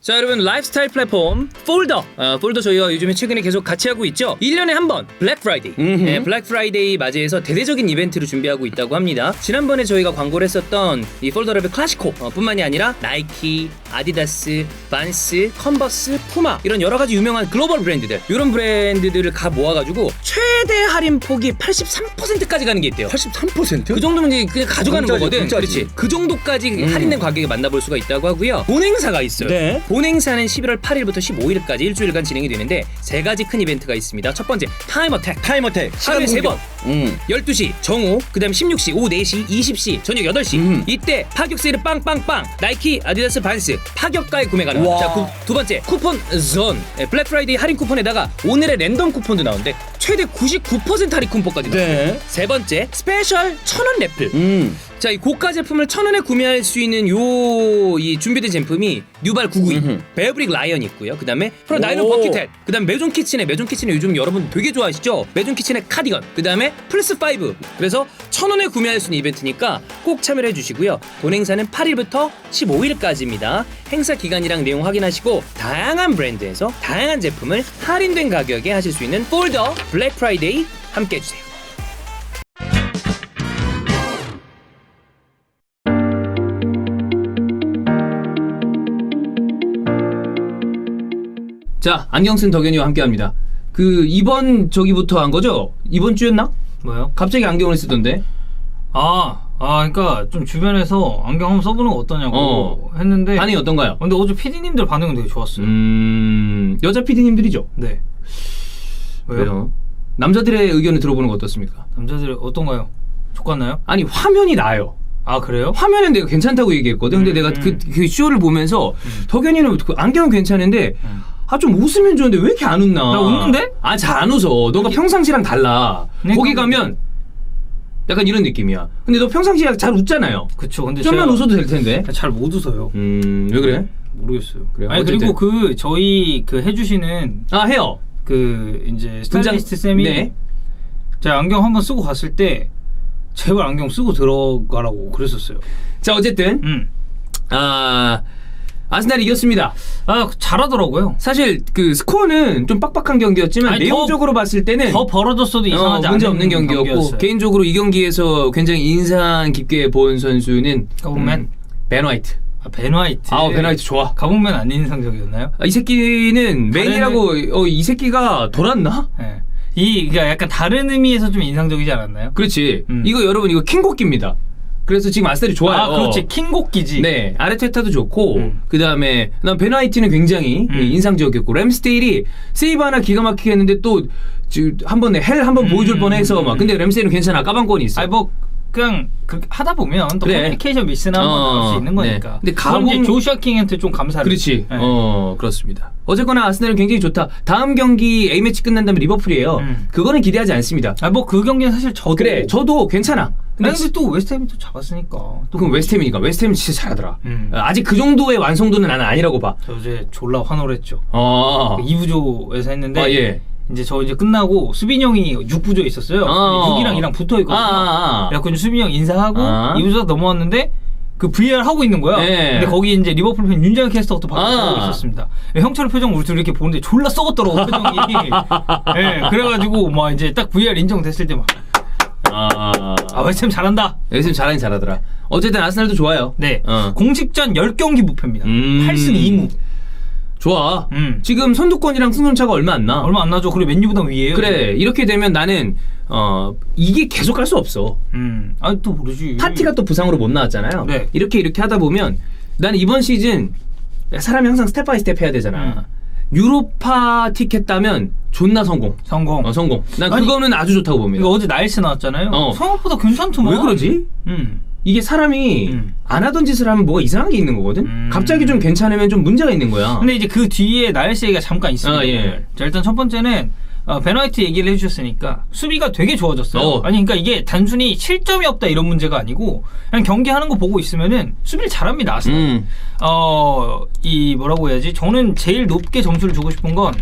자 여러분 라이프스타일 플랫폼 폴더 어, 폴더 저희가 요즘에 최근에 계속 같이 하고 있죠 1년에 한 번 블랙 프라이데이 음흠. 네, 블랙 프라이데이 맞이해서 대대적인 이벤트를 준비하고 있다고 합니다 지난번에 저희가 광고를 했었던 이 폴더랩의 클래시코 어, 뿐만이 아니라 나이키 아디다스 반스 컨버스 푸마 이런 여러 가지 유명한 글로벌 브랜드들 이런 브랜드들을 가 모아가지고 최대 할인 폭이 83%까지 가는 게 있대요 83%? 그 정도면 이제 그냥 가져가는 공짜지, 거거든. 공짜지. 그렇지. 그 정도까지 음. 할인된 가격에 만나볼 수가 있다고 하고요. 본행사가 있어요. 네. 본행사는 11월 8일부터 15일까지 일주일간 진행이 되는데 세 가지 큰 이벤트가 있습니다. 첫 번째 타임 어택. 타임 어택 하루에 세 번. 음. 12시 정오, 그다음 16시, 오후 4시, 20시, 저녁 8시. 음. 이때 파격 세일 빵빵빵. 나이키, 아디다스, 반스 파격가에 구매 가능. 와. 자, 구- 두 번째 쿠폰 존. 예, 블랙 프라이데이 할인 쿠폰에다가 오늘의 랜덤 쿠폰도 나오는데 최대 99% 할인 쿠폰까지 나와요. 네. 세 번째 스페셜 천원 래플. 음. 자, 이 고가 제품을 천 원에 구매할 수 있는 요 이 준비된 제품이 뉴발 992, 음흠. 베어브릭 라이언 있고요. 그다음에 프로 나일론 오. 버킷햇, 그다음 메존 키친의 메존 키친의 요즘 여러분 되게 좋아하시죠? 메존 키친의 카디건, 그다음에 플스 5. 그래서 천 원에 구매할 수 있는 이벤트니까 꼭 참여를 해주시고요. 본 행사는 8일부터 15일까지입니다. 행사 기간이랑 내용 확인하시고 다양한 브랜드에서 다양한 제품을 할인된 가격에 하실 수 있는 폴더 블랙 프라이데이 함께 해주세요. 자, 안경 쓴 덕현이와 함께합니다. 그 이번 저기부터 한 거죠? 이번 주였나? 뭐요? 갑자기 안경을 쓰던데. 아, 아, 그러니까 좀 주변에서 안경 한번 써보는 거 어떠냐고 어. 했는데. 반응이 어떤가요? 근데 어제 PD님들 반응은 되게 좋았어요. 음, 여자 PD님들이죠. 네. 왜요? 왜요? 남자들의 의견을 들어보는 거 어떻습니까? 남자들 어떤가요? 좋았나요? 아니 화면이 나요. 아 그래요? 화면은 내가 괜찮다고 얘기했거든. 근데 음, 내가 그, 음. 그 쇼를 보면서 덕현이는 그 안경은 괜찮은데 음. 아 좀 웃으면 좋은데 왜 이렇게 안 웃나? 나 웃는데? 아 잘 안 웃어. 너가 평상시랑 달라. 그러니까 거기 뭐- 가면 약간 이런 느낌이야. 근데 너 평상시랑 잘 웃잖아요. 그쵸. 근데 좀만 제가 웃어도 될 텐데. 잘 못 웃어요. 음, 왜 그래? 모르겠어요. 그래요? 아니 어쨌든. 그리고 그 저희 그 해주시는 아 해요. 그 이제 스타일리스트 쌤이 네. 제가 안경 한번 쓰고 갔을 때 제발 안경 쓰고 들어가라고 그랬었어요. 자 어쨌든 음. 아 아스날이 이겼습니다. 아 잘하더라고요. 사실 그 스코어는 좀 빡빡한 경기였지만 아니, 내용적으로 봤을 때는 더 벌어졌어도 어, 이상하지 문제 않은 없는 경기였고 경기였어요. 개인적으로 이 경기에서 굉장히 인상 깊게 본 선수는 가봉맨? 벤 화이트. 아, 벤 화이트. 아우 벤 화이트 좋아. 가봉맨 안 인상적이었나요? 아, 이 새끼는 맨이라고 어, 이 새끼가 돌았나? 네. 이 그러니까 약간 다른 의미에서 좀 인상적이지 않았나요? 그렇지. 음. 이거 여러분 이거 킹곡기입니다. 그래서 지금 아스날이 좋아요. 아, 그렇지. 킹곡기지. 네, 아르테타도 좋고 음. 그 다음에 난 베나이트는 굉장히 음. 인상적이었고 램스테일이 세이브 하나 기가 막히게 했는데 또 한 번에 헬한번 음. 보여줄 뻔 해서 막 근데 램스테일은 괜찮아 까방권이 있어. 아니 뭐 그냥 그 하다 보면 또 그래. 커뮤니케이션 미스나 한번 어, 나올 수 있는 네. 거니까. 근데 그럼 이제 가봉- 조슈아 킹한테 좀 감사를. 그렇지. 네. 어 그렇습니다. 어쨌거나 아스날은 굉장히 좋다. 다음 경기 A 매치 끝난 다음에 리버풀이에요. 음. 그거는 기대하지 않습니다. 아뭐 그 경기는 사실 저도. 그래, 저도 괜찮아. 근데, 근데 또 웨스트햄이 또 잡았으니까. 또 그럼 웨스트햄이니까 웨스트햄 진짜 잘하더라. 음. 어, 아직 그 정도의 완성도는 나는 아니라고 봐. 저 어제 졸라 환호했죠. 어. 2부조에서 했는데 아 예. 이제 저 이제 끝나고 수빈 형이 6부조에 있었어요. 어. 6이랑 2랑 붙어 있거든요. 아, 아, 아. 이제 수빈이 형 인사하고 아. 2부조 넘어왔는데 그 VR 하고 있는 거야. 네. 근데 거기 이제 리버풀 팬 윤정현 캐스터가 또 밖에 아. 있었습니다. 형철 표정 우리 둘이 이렇게 보는데 졸라 썩었더라고 표정이. 예, 그래가지고 막 이제 딱 VR 인정됐을 때 막 아, 아, 웨스템 잘한다. 웨스트햄 잘하긴 잘하더라. 어쨌든 아스날도 좋아요. 네. 어. 공식전 10경기 무패입니다. 음. 8승 2무. 좋아. 음. 지금 선두권이랑 승점차가 얼마 안 나. 얼마 안 나죠. 그리고 맨유보다 위에요. 그래 이렇게 되면 나는 어 이게 계속 갈 수 없어. 음. 아니 또 모르지. 파티가 또 부상으로 못 나왔잖아요. 네. 이렇게 이렇게 하다 보면 나는 이번 시즌 사람이 항상 스텝 바이 스텝 해야 되잖아. 음. 유로파 티켓 따면 존나 성공. 성공. 어 성공. 난 아니, 그거는 아주 좋다고 봅니다. 이거 어제 나일스 나왔잖아요. 어. 생각보다 괜찮더만. 왜 그러지? 음. 이게 사람이 음. 안 하던 짓을 하면 뭐가 이상한 게 있는 거거든. 음. 갑자기 좀 괜찮으면 좀 문제가 있는 거야. 근데 이제 그 뒤에 나일스 얘기가 잠깐 있습니다. 아, 예. 자, 일단 첫 번째는 어, 베나이트 얘기를 해주셨으니까 수비가 되게 좋아졌어요. 어. 아니 그러니까 이게 단순히 실점이 없다 이런 문제가 아니고 그냥 경기하는 거 보고 있으면은 수비를 잘합니다. 아스날. 음. 어, 이 뭐라고 해야지? 저는 제일 높게 점수를 주고 싶은 건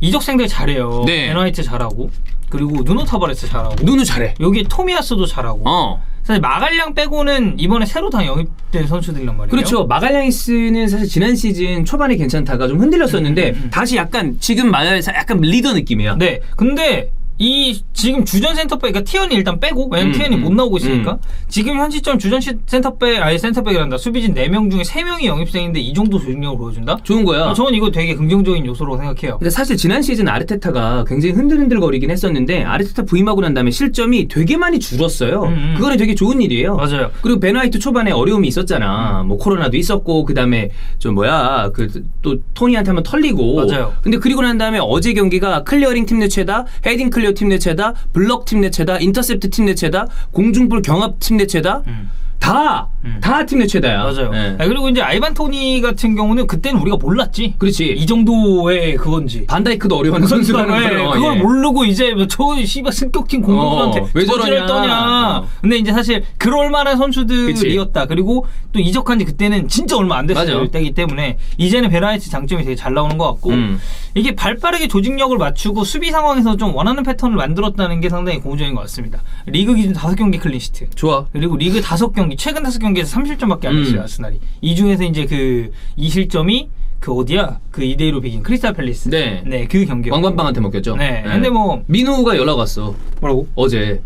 이적생들 잘해요. 네. 베나이트 잘하고 그리고 누노 타바레스 잘하고 누누 잘해. 여기 토미아스도 잘하고 어. 사실 마갈량 빼고는 이번에 새로 다 영입된 선수들이란 말이에요. 그렇죠. 마갈량이스는 사실 지난 시즌 초반에 괜찮다가 좀 흔들렸었는데 음, 음, 음. 다시 약간 지금 말해서 약간 리더 느낌이야. 네. 근데 이 지금 주전 센터백 그러니까 티언이 일단 빼고 왜냐면 음, 티언이 음, 못 나오고 있으니까 음. 지금 현 시점 주전 시- 센터백 아니 센터백이란다 수비진 4명 중에 3명이 영입생인데 이 정도 조직력을 보여준다? 좋은 거야. 어, 저는 이거 되게 긍정적인 요소로 생각해요. 근데 사실 지난 시즌 아르테타가 굉장히 흔들흔들거리긴 했었는데 아르테타 부임하고 난 다음에 실점이 되게 많이 줄었어요. 음, 음. 그거는 되게 좋은 일이에요. 맞아요. 그리고 베나이트 초반에 어려움이 있었잖아. 뭐 코로나도 있었고 그 다음에 좀 뭐야 그 또 토니한테 한번 털리고. 맞아요. 근데 그리고 난 다음에 어제 경기가 클리어링 팀 내 최다, 헤딩 클리어 팀내 최다, 블럭 팀내 최다, 인터셉트 팀내 최다, 공중볼 경합 팀내 최다. 음. 다 음. 다 팀 내 최다야. 맞아요. 예. 아, 그리고 이제 아이반 토니 같은 경우는 그때는 우리가 몰랐지. 그렇지. 이 정도의 그건지. 반다이크도 어려운 선수라는 예, 걸. 그걸 예. 모르고 이제 뭐저 씨발 승격팀 공격수한테 어, 왜 저러냐. 떠냐. 어. 근데 이제 사실 그럴 만한 선수들이었다. 그리고 또 이적한 지 그때는 진짜 얼마 안 됐을 맞아. 때이기 때문에 이제는 베라이트 장점이 되게 잘 나오는 것 같고 음. 이게 발빠르게 조직력을 맞추고 수비 상황에서 좀 원하는 패턴을 만들었다는 게 상당히 고무적인 것 같습니다. 리그 기준 5경기 클린시트. 좋아. 그리고 리그 다섯 경기 최근 다섯 경기에서 3실점밖에 안 했어요 음. 아스날이 이 중에서 이제 그 2실점이 그 어디야 그 2대1로 비긴 크리스탈 팰리스 네. 네 그 경기 왕관빵한테 먹겼죠. 네. 근데 뭐- 민우가 연락 왔어. 뭐라고 어제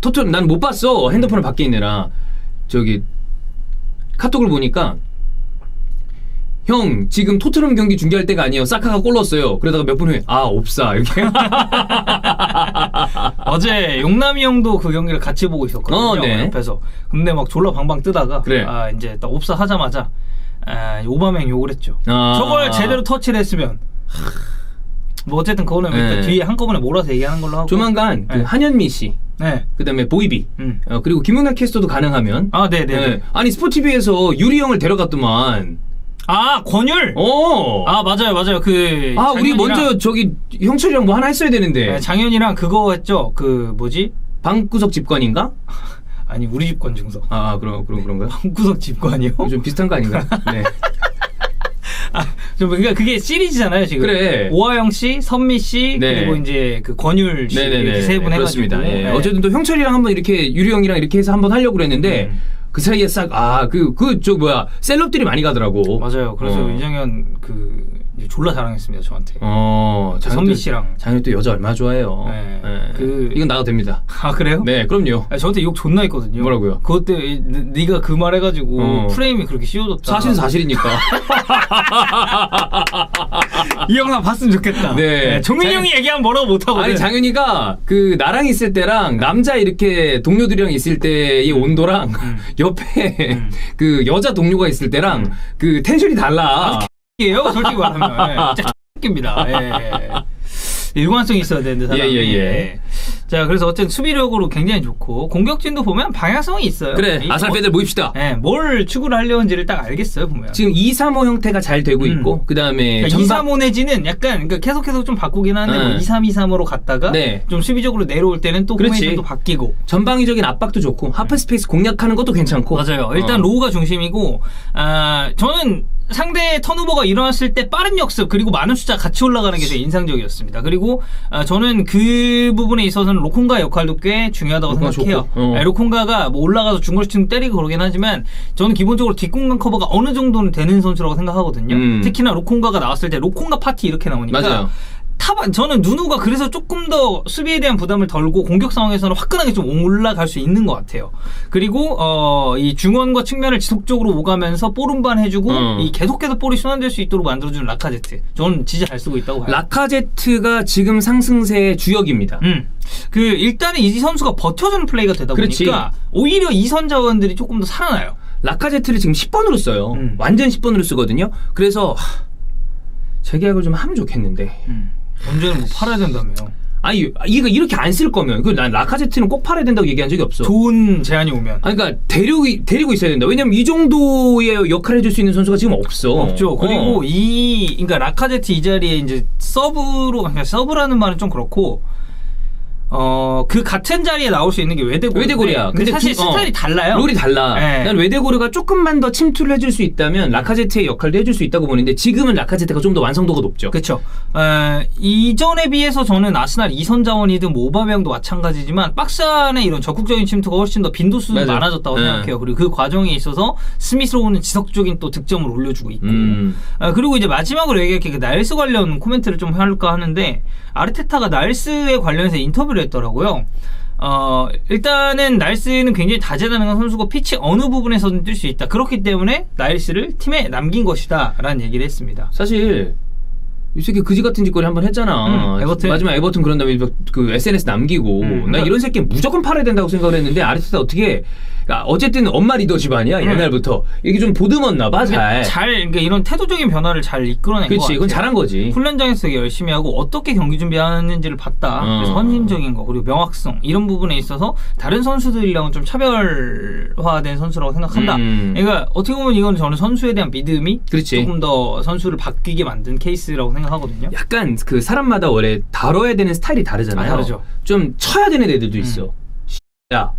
토트넘 난 못 봤어 핸드폰을 밖에 있느라 저기 카톡을 보니까 형 지금 토트넘 경기 중계할 때가 아니에요 사카가 골 넣었어요 그러다가 몇 분 후에 아 없사 이렇게 어제 용남이 형도 그 경기를 같이 보고 있었거든요 어, 네. 옆에서 근데 막 졸라 방방 뜨다가 그래. 아 이제 딱 옵사 하자마자 아, 오바맹 욕을 했죠 아. 저걸 제대로 터치를 했으면 뭐 어쨌든 그거는 네. 일단 뒤에 한꺼번에 몰아서 얘기하는 걸로 하고 조만간 그 네. 한현미 씨 네. 그다음에 보이비 음. 어, 그리고 김용남 캐스터도 가능하면 아 네네 네. 아니 스포티비에서 유리 형을 데려갔더만 아 권율 어. 아 맞아요 맞아요 그 아, 우리 장현이랑- 먼저 저기 형철이랑 뭐 하나 했어야 되는데 네, 장현이랑 그거 했죠 그 뭐지 방구석 집관인가? 아니 우리 집 건증서 아 그런 그런 그런가요? 방구석 집관이요? 좀 비슷한 거 아닌가? 네. 아, 좀 그러니까 그게 시리즈잖아요 지금. 그래. 오하영 씨, 선미 씨 네. 그리고 이제 그 권율 씨 네네네. 이렇게 세분 해가지고. 그렇습니다. 예. 네. 어쨌든 또 형철이랑 한번 이렇게 유리 형이랑 이렇게 해서 한번 하려고 그랬는데 음. 그 사이에 싹 아 그 그 저 뭐야 셀럽들이 많이 가더라고. 맞아요. 그래서 어. 이정현 그 졸라 자랑했습니다 저한테. 어, 선미 씨랑. 장현 또 여자 얼마 나 좋아해요. 네. 예. 그- 이건 나가도 됩니다. 아 그래요? 네, 그럼요. 아, 저한테 욕 존나 했거든요. 뭐라고요? 그것 때문에 네- 네가 그 말 해가지고 어. 프레임이 그렇게 씌워졌다. 사실은 사실이니까. 이 영상 봤으면 좋겠다. 네. 정민이 장- 형이 얘기하면 뭐라고 못하거든. 아니 장현이가 그 나랑 있을 때랑 남자 이렇게 동료들이랑 있을 때의 온도랑 음. 옆에 음. 그 여자 동료가 있을 때랑 음. 그 텐션이 달라. 예요 솔직히 말하면 예, 진짜 X입니다. 예. 일관성이 있어야 되는데 사람이. 예, 예, 예. 자 그래서 어쨌든 수비력으로 굉장히 좋고 공격진도 보면 방향성이 있어요. 그래 이 모입시다. 뭐, 예, 뭘 추구를 하려는지를 딱 알겠어요 보면. 지금 2, 3, 5 형태가 잘 되고 음. 있고 그 다음에 그러니까 2, 3, 5 내지는 약간 그러니까 계속 계속 좀 바꾸긴 하는데 네. 뭐 2, 3, 2, 3으로 갔다가 네. 좀 수비적으로 내려올 때는 또 그렇지. 포메이션도 바뀌고 전방위적인 압박도 좋고 하프 스페이스 공략하는 것도 괜찮고 맞아요. 일단 어. 로우가 중심이고 아 저는 상대 턴오버가 일어났을 때 빠른 역습 그리고 많은 숫자 같이 올라가는 게 되게 인상적이었습니다. 그리고 아, 저는 그 부분에 있어서는 로콩가 역할도 꽤 중요하다고 생각해요. 어. 아, 로콩가가 뭐 올라가서 중거리층 때리고 그러긴 하지만 저는 기본적으로 뒷공간 커버가 어느 정도는 되는 선수라고 생각하거든요. 음. 특히나 로콩가가 나왔을 때 로콩가 파티 이렇게 나오니까 맞아요. 타반 저는 누누가 그래서 조금 더 수비에 대한 부담을 덜고 공격 상황에서는 화끈하게 좀 올라갈 수 있는 것 같아요. 그리고 어, 이 중원과 측면을 지속적으로 오가면서 볼 운반 해주고 음. 이 계속해서 볼이 순환될 수 있도록 만들어주는 라카제트. 저는 진짜 잘 쓰고 있다고 봐요. 라카제트가 지금 상승세의 주역입니다. 음. 그 일단은 이 선수가 버텨주는 플레이가 되다 그렇지. 보니까 오히려 이선 자원들이 조금 더 살아나요. 라카제트를 지금 10번으로 써요. 음. 완전 10번으로 쓰거든요. 그래서 하, 재계약을 좀 하면 좋겠는데. 언제는 뭐 팔아야 된다며. 아니 이거 이렇게 안 쓸 거면 그난 라카제트는 꼭 팔아야 된다고 얘기한 적이 없어. 좋은 제안이 오면. 아니, 그러니까 데리고 데리고 있어야 된다. 왜냐면 이 정도의 역할을 해줄 수 있는 선수가 지금 없어. 없죠. 그리고 어. 이 그러니까 라카제트 이 자리에 이제 서브로 그러니까 서브라는 말은 좀 그렇고 어, 그 같은 자리에 나올 수 있는 게 외대고리. 외대고리야. 근데, 사실 두- 어. 스타일이 달라요. 롤이 달라. 네. 난 외대고르가 조금만 더 침투를 해줄 수 있다면 라카제트의 역할도 해줄 수 있다고 보는데 지금은 라카제트가 좀 더 완성도가 높죠. 그렇죠. 어, 이전에 비해서 저는 아스날 이선 자원이든 뭐 오바메양도 마찬가지지만 박스 안에 이런 적극적인 침투가 훨씬 더 빈도수도 맞아요. 많아졌다고 네. 생각해요. 그리고 그 과정에 있어서 스미스로우는 지속적인 또 득점을 올려주고 있고. 음. 아, 그리고 이제 마지막으로 얘기할 게그 날스 관련 코멘트를 좀 할까 하는데 아르테타가 날스에 관련해서 인터뷰를 했더라고요. 어, 일단은 날스는 굉장히 다재다능한 선수고 피치 어느 부분에서든 뛸 수 있다. 그렇기 때문에 날스를 팀에 남긴 것이다 라는 얘기를 했습니다. 사실 이 새끼 그지 같은 짓거리 한 번 했잖아. 음, 에버튼. 마지막 에버튼 그런 다음에 그 SNS 남기고 음, 나 그러니까- 이런 새끼 무조건 팔아야 된다고 생각을 했는데 아르테타 어떻게 아, 어쨌든 엄마 리더십 아니야 옛날부터 이게 좀 보듬었나 봐 잘. 잘, 그러니까 이런 태도적인 변화를 잘 이끌어낸 것 그렇지 같아요. 이건 잘한 거지. 훈련장에서 열심히 하고 어떻게 경기 준비하는지를 봤다. 어. 그래서 헌신적인 거 그리고 명확성 이런 부분에 있어서 다른 선수들이랑은 좀 차별화된 선수라고 생각한다. 음. 그러니까 어떻게 보면 이건 저는 선수에 대한 믿음이 그렇지. 조금 더 선수를 바뀌게 만든 케이스라고 생각하거든요. 약간 그 사람마다 원래 다뤄야 되는 스타일이 다르잖아요. 아, 다르죠. 좀 쳐야 되는 애들도 있어. 야,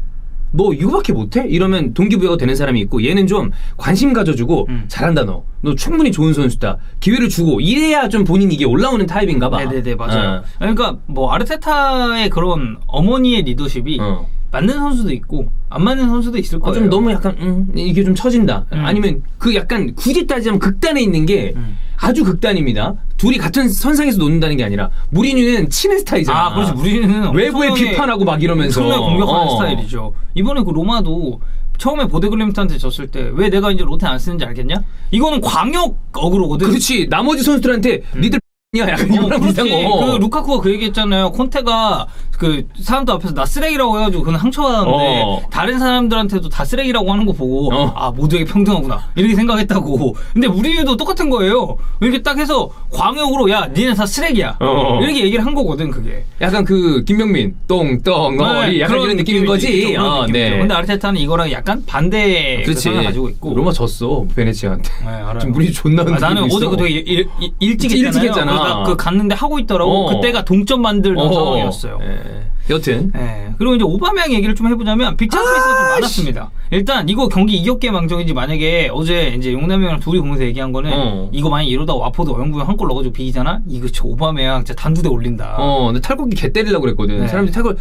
너 이거밖에 못해? 이러면 동기부여가 되는 사람이 있고 얘는 좀 관심 가져주고 음. 잘한다 너. 너 충분히 좋은 선수다. 기회를 주고 이래야 좀 본인 이게 올라오는 타입인가 봐. 네네네 맞아요. 어. 그러니까 뭐 아르테타의 그런 어머니의 리더십이 어. 맞는 선수도 있고 안 맞는 선수도 있을 어, 거예요. 좀 너무 약간 음, 이게 좀 처진다. 음. 아니면 그 약간 굳이 따지자면 극단에 있는 게 음. 아주 극단입니다. 둘이 같은 선상에서 놓는다는 게 아니라 무리뉴는 치는 스타일이잖아. 아, 그렇지. 우리는 외부에 비판하고 막 이러면서 공격하는 어. 스타일이죠. 이번에 그 로마도 처음에 보데글림트한테 졌을 때 왜 내가 이제 로테 안 쓰는지 알겠냐? 이거는 광역 어그로거든. 그렇지 나머지 선수들한테 니들 야 약간 어, 이거랑 그렇지. 비슷한 거. 그 루카쿠가 그 얘기했잖아요. 콘테가 그 사람들 앞에서 나 쓰레기라고 해가지고 그는 상처받았는데 어. 다른 사람들한테도 다 쓰레기라고 하는 거 보고 어. 아 모두에게 평등하구나 이렇게 생각했다고. 근데 우리도 똑같은 거예요. 이렇게 딱 해서 광역으로 야 니네 다 쓰레기야 어. 이렇게 얘기를 한 거거든 그게. 약간 그 김명민 똥똥어리 약간 그런 이런 느낌인 거지. 어, 느낌이죠. 근데 아르테타는 이거랑 약간 반대. 생각을 가지고 있고. 로마 졌어 베네치아한테. 네, 알아요. 좀 물이 존나 아, 나는 어제. 그 되게 일, 일, 일찍 일찍 했잖아 요. 했잖아. 그러니까 그 갔는데 하고 있더라고. 어. 그때가 동점 만들던 어. 상황이었어요. 예. 여튼 예. 그리고 이제 오바메양 얘기를 좀 해보자면 빅찬 스미스가 좀 많았습니다. 일단 이거 경기 이겼게 망정이지 만약에 어제 이제 용남이랑 둘이 보면서 얘기한 거는 어. 이거 만약 이러다 와포드 어영부영 한골 넣어가지고 비기잖아. 이거 저 오바메양 진짜 단두대 올린다. 어, 근데 탈곡기 개 때리려고 그랬거든. 네. 사람들이 탈곡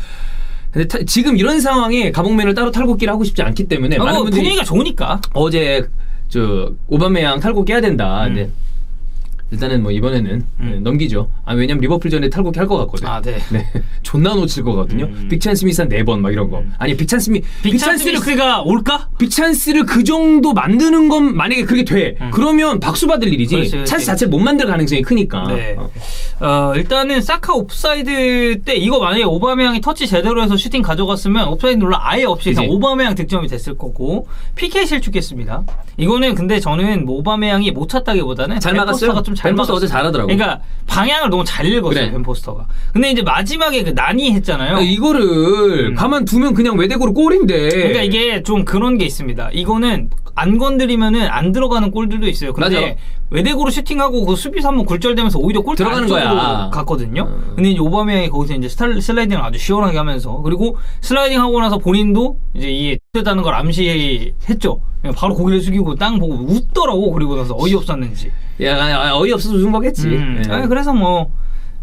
근데 타- 지금 이런 상황에 가봉맨을 따로 탈곡기를 하고 싶지 않기 때문에 아, 많은 뭐 분들이 분위기가 좋으니까. 어제 저 오바메양 탈곡기 해야 된다. 음. 일단은 뭐 이번에는 음. 네, 넘기죠. 아 왜냐면 리버풀 전에 탈곡기 할것 같거든. 아, 네. 네. 존나 놓칠 거거든요. 음. 빅찬 스미스 한 네 번 막 이런 거. 아니 빅찬 스미 빅찬 스미스가 올까? 빅찬 스를 그 정도 만드는 건 만약에 그게 돼. 그러면 박수 받을 일이지. 음. 그렇지, 그렇지. 찬스 자체를 못 만들 가능성이 크니까. 네. 어. 어, 일단은 사카 옵사이드 때 이거 만약에 오바메양이 터치 제대로 해서 슈팅 가져갔으면 옵사이드 논란 아예 없이 그냥. 오바메양 득점이 됐을 거고 PK 실축했습니다. 이거는 근데 저는 뭐 오바메양이 못 찼다기보다는 잘벤 막았어요. 벤 포스터 어제 잘하더라고. 그러니까 방향을 너무 잘 읽었어요 그래. 벤 포스터가. 근데 이제 마지막에 그 난이 했잖아요. 아, 이거를 음. 가만 두면 그냥 외대고로 골인데. 그러니까 이게 좀 그런 게 있습니다. 이거는 안 건드리면은 안 들어가는 골들도 있어요. 근데 맞아. 외대고로 슈팅하고 그 수비수 한번 굴절되면서 오히려 골 들어가는 거야. 갔거든요. 음. 근데 이제 오바메양이 거기서 이제 슬라이딩을 아주 시원하게 하면서 그리고 슬라이딩 하고 나서 본인도 이제 이 게 됐다는 걸 암시했죠. 바로 고개를 숙이고 땅 보고 웃더라고. 그리고 나서 어이없었는지. 야, 아, 어이없어서 웃은 거겠지. 음. 예. 아니, 그래서 뭐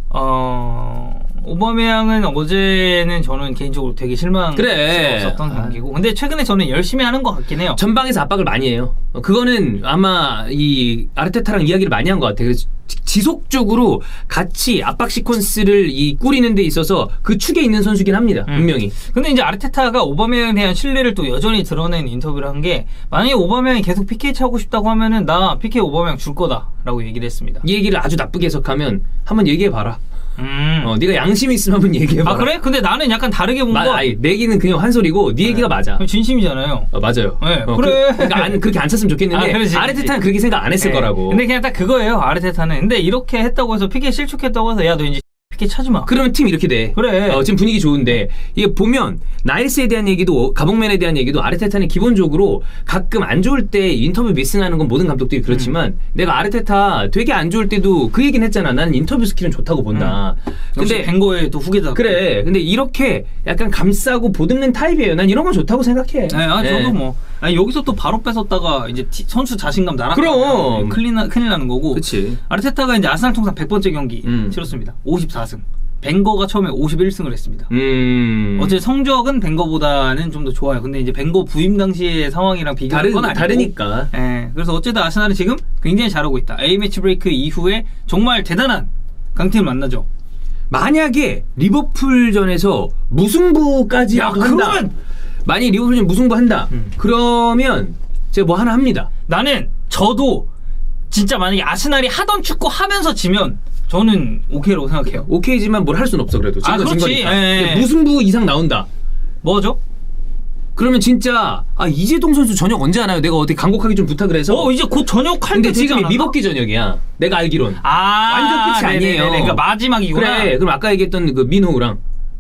어. 오바메양은 어제는 저는 개인적으로 되게 그래. 실망스러웠던 아. 경기고 근데 최근에 저는 열심히 하는 것 같긴 해요. 전방에서 압박을 많이 해요. 어, 그거는 아마 이 아르테타랑 이야기를 많이 한 것 같아요. 그래서 지- 지속적으로 같이 압박 시퀀스를 이 꾸리는 데 있어서 그 축에 있는 선수긴 합니다. 음. 분명히. 근데 이제 아르테타가 오바메양에 대한 신뢰를 또 여전히 드러낸 인터뷰를 한 게 만약에 오바메양이 계속 PK 차고 싶다고 하면은 나 PK 오바메양 줄 거다라고 얘기를 했습니다. 이 얘기를 아주 나쁘게 해석하면 한번 얘기해 봐라. 음. 어, 네가 양심 있으면 한번 얘기해 봐라. 아 그래? 근데 나는 약간 다르게 본 마, 거. 아니, 내 얘기는 그냥 한 소리고 네 얘기가 맞아. 진심이잖아요. 어, 맞아요. 네, 어, 그래. 그, 러니까 안, 그렇게 안 찼으면 좋겠는데 아, 그렇지, 아르테타는 그렇게 생각 안 했을 네. 거라고. 근데 그냥 딱 그거예요. 아르테타는. 근데 이렇게 했다고 해서 PK 실축했다고 해서 야 너 이제 피케 차지 마. 그러면 팀 이렇게 돼. 그래. 어, 지금 분위기 좋은데 이게 보면 나일스에 대한 얘기도 가봉맨에 대한 얘기도 아르테타는 기본적으로 가끔 안 좋을 때 인터뷰 미스나는 건 모든 감독들이 그렇지만 음. 내가 아르테타 되게 안 좋을 때도 그 얘기는 했잖아. 나는 인터뷰 스킬은 좋다고 본다. 역시 근데 벵거의 또 후계자. 그래. 근데 이렇게 약간 감싸고 보듬는 타입이에요. 난 이런 건 좋다고 생각해. 네, 아, 네. 저도 뭐 아니 여기서 또 바로 뺏었다가 이제 티- 선수 자신감 날아가. 그럼. 큰일 나 큰일 나는 거고. 그치. 아르테타가 이제 아스날 통산 100번째 경기 음. 치렀습니다. 54승. 벵거가 처음에 51승을 했습니다. 음. 어제 성적은 벵거보다는 좀 더 좋아요. 근데 이제 벤거 부임 당시의 상황이랑 비교하는 다르, 건 아니고. 다르니까. 예. 그래서 어쨌든 아스날은 지금 굉장히 잘하고 있다. A 매치 브레이크 이후에 정말 대단한 강팀을 만나죠. 만약에 리버풀전에서 무승부까지 야, 한다. 그러면- 만약 리버풀전 무승부 한다. 음. 그러면 제가 뭐 하나 합니다. 나는 저도 진짜 만약에 아스날이 하던 축구 하면서 지면 저는 오케이라고 생각해요. 오케이지만 뭘 할 수는 없어 그래도. 아, 그렇지. 예, 예. 근데 무승부 이상 나온다. 뭐죠? 그러면 진짜 아 이재동 선수 저녁 언제 하나요? 내가 어떻게 강곡하게 좀 부탁을 해서. 어 이제 곧 저녁 할때 근데 지금 이 미버기 저녁이야. 내가 알기론. 아 완전 끝이 아니에요. 네네네. 그러니까 마지막이구나. 그래. 그럼 아까 얘기했던 그 민호랑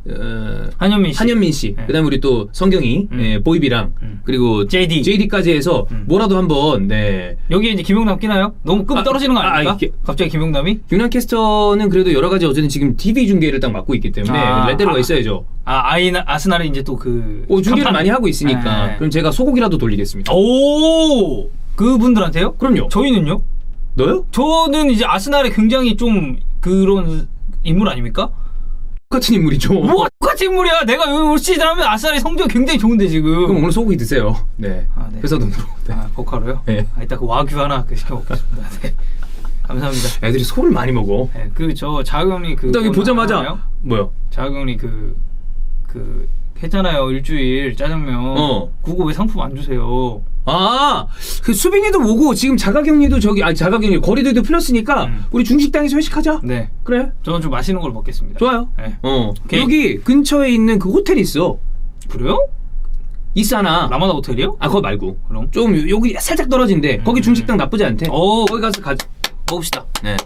어, 한현민 씨. 한현민 씨, 네. 그다음에 우리 또 성경이, 음. 예, 보이비랑 음. 그리고 JD. JD까지 해서 음. 뭐라도 한번 네. 여기에 이제 김용남 끼나요? 너무 급 아, 떨어지는 거 아, 아닙니까? 이게- 갑자기 김용남이? 윤한 캐스터는 그래도 여러 가지 어쨌든 지금 TV 중계를 딱 맡고 있기 때문에 아, 레데로가 아. 있어야죠. 아 아이나 아스날은 이제 또그 오, 중계를 많이 하고 있으니까 네. 그럼 제가 소고기라도 돌리겠습니다. 오 그분들한테요? 그럼요. 저희는요? 너요? 저는 이제 아스날에 굉장히 좀 그런 인물 아닙니까? 똑같은 인물이죠. 뭐가 똑같은 인물이야? 내가 올 시즌 하면 아스날의 성적이 굉장히 좋은데 지금. 그럼 오늘 소고기 드세요. 네. 아, 네. 회사 돈으로. 네. 아 버카로요? 네. 아 이따 그 와규 하나 그 시켜 먹겠습니다. 네. 감사합니다. 애들이 소를 많이 먹어. 네, 그저 자경리 그. 딱 여기 보자마자? 뭐요? 자경리 그. 그 했잖아요 일주일 짜장면 어. 그거 왜 상품 안 주세요 아, 그 수빈이도 오고 지금 자가격리도 저기 아니 자가격리 거리두기도 풀렸으니까 음. 우리 중식당에서 회식하자. 네 그래. 저는 좀 맛있는 걸 먹겠습니다 좋아요. 네. 어. 오케이. 여기 근처에 있는 그 호텔 있어. 그래요? 있잖아. 라마다 호텔이요? 아, 그거 말고. 그럼 좀 여기 살짝 떨어진데 거기 음. 중식당 나쁘지 않대. 어 거기 가서 가자. 먹읍시다 네.